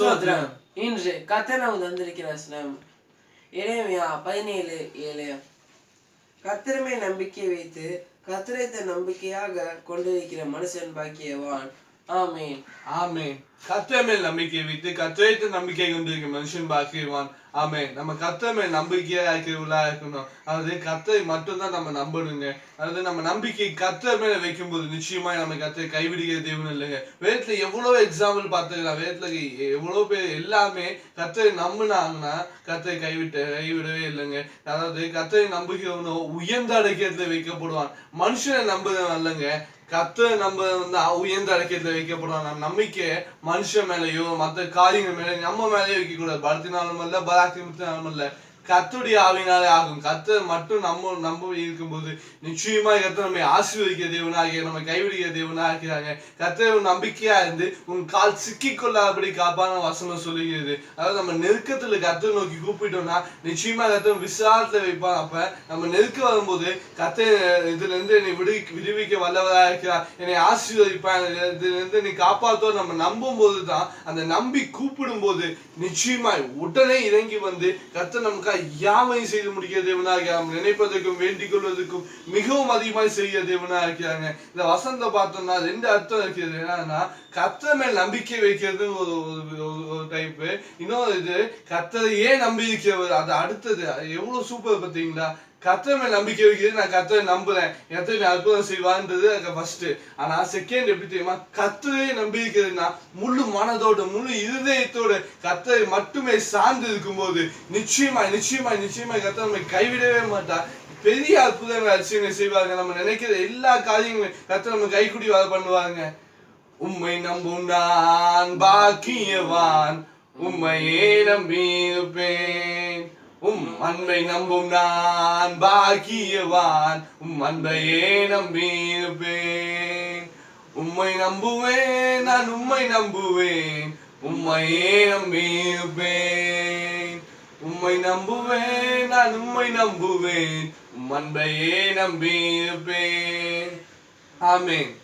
ஸ்தோத்திரம் இன்று கத்தனவு தந்திருக்கிற வசனம் இறைமையா பதினேழு ஏழு. கத்திரமே நம்பிக்கை வைத்து கத்திரத்தை நம்பிக்கையாக கொண்டிருக்கிற மனுஷன் பாக்கியவான். ஆமீன் ஆமென் கர்த்தர் மேல் நம்பிக்கை வைத்து கத்திரைத்து நம்பிக்கை கொண்டிருக்கும் மனுஷன் பாக்கிடுவான் ஆமே நம்ம கர்த்தர் மேல் நம்பிக்கையா இருக்கிறவங்களா இருக்கணும். அதாவது கர்த்தரை மட்டும்தான் நம்ம நம்பணுங்க. அதாவது நம்ம நம்பிக்கை கர்த்தர் மேல வைக்கும்போது நிச்சயமா நம்ம கர்த்தரை கைவிடுகிற தேவன் இல்லைங்க. வேதத்துல எவ்வளவு எக்ஸாம்பிள் பார்த்துக்கலாம். வேதத்துல எவ்வளவு பேர் எல்லாமே கர்த்தரை நம்புனாங்கன்னா கர்த்தரை கைவிட்டு கைவிடவே இல்லைங்க. அதாவது கர்த்தரை நம்புகிறவனோ உயர்ந்த அடைக்கிறதுல வைக்கப்படுவான். மனுஷனை நம்புறவன் இல்லைங்க கர்த்தரை நம்ம வந்து உயர்ந்த அடக்கத்துல வைக்கப்படுவான் நம்ம நம்பிக்கை மனுஷன் மேலேயோ மற்ற காரியங்கள் மேலேயோ நம்ம மேலயே வைக்கக்கூடாது. பலத்தினாலும் இல்ல பராக்கிரமத்தினாலும் இல்லை கத்துடைய ஆவினாலே ஆகும். கத்தர் மட்டும் நம்ம நம்ப இருக்கும்போது நிச்சயமா கத்தர் நம்மை ஆசீர்வதிக்க தேவனாக நம்ம கைவிடுகிற தேவனாக இருக்கிறாங்க கத்தர் உன் நம்பிக்கையா இருந்து உன் கால் சிக்கி கொள்ளாதபடி காப்பான வசனம் சொல்லுகிறது. அதாவது நம்ம நெருக்கத்துல கத்தை நோக்கி கூப்பிட்டோம்னா நிச்சயமா கத்தர் விசாரத்துல வைப்பான் அப்ப நம்ம நெருக்க வரும்போது கத்தை இதுல இருந்து என்னை விடு விடுவிக்க வல்லவரா இருக்கிறா என்னை ஆசீர்வதிப்பான் இதுல இருந்து நீ காப்பாத்தோ நம்ம நம்பும் போது தான் அந்த நம்பி கூப்பிடும் போது நிச்சயமாய் உடனே இறங்கி வந்து கத்தை நமக்கு யாவையும் செய்து முடிக்க தேவனா இருக்கிறாங்க நினைப்பதற்கும் வேண்டிக் கொள்வதற்கும் மிகவும் அதிகமாய் செய்ய தேவனா இருக்கிறாங்க இந்த வசந்த பார்த்தோம்னா ரெண்டு அர்த்தம் இருக்கிறது. என்னன்னா கத்தரை மேல் நம்பிக்கை வைக்கிறது ஒரு ஒரு டைப்பு இன்னொரு இது கத்தரையே நம்பி இருக்கிறவர் அது அடுத்தது. எவ்வளவு சூப்பர் பார்த்தீங்களா? கத்தமே நம்பிக்கை வைக்கிறது நான் கர்த்தரை நம்புறேன். எத்தனை அற்புதம் செய்வான்றது அங்க ஃபர்ஸ்ட் ஆனா செகண்ட் எப்படி தெரியுமா? கர்த்தரை நம்பி இருக்கிறதுனா முழு மனதோட முழு இருதயத்தோட கத்தரை மட்டுமே சார்ந்து இருக்கும்போது நிச்சயமா நிச்சயமா நிச்சயமாக கத்தரை நம்மை கைவிடவே மாட்டா பெரிய அற்புதங்கள் அதிசயங்களை செய்வாங்க நம்ம நினைக்கிற எல்லா காரியங்களும் கர்த்தர் நம்ம கைக்குடி வர பண்ணுவாங்க உம்மை நம்பும் நான் பாக்கியவான். உம்மையே நம்பியிருப்பேன். உம் அன்பை நம்பும் நான் பாக்கியவான். உம் அன்பையே நம்பியிருப்பேன் உம்மை நம்புவேன் நான் உம்மை நம்புவேன். உம்மையே நம்பியிருப்பேன் உம்மை நம்புவேன் நான் உம்மை நம்புவேன். உம் அன்பையே நம்பியிருப்பேன் ஆமேன்.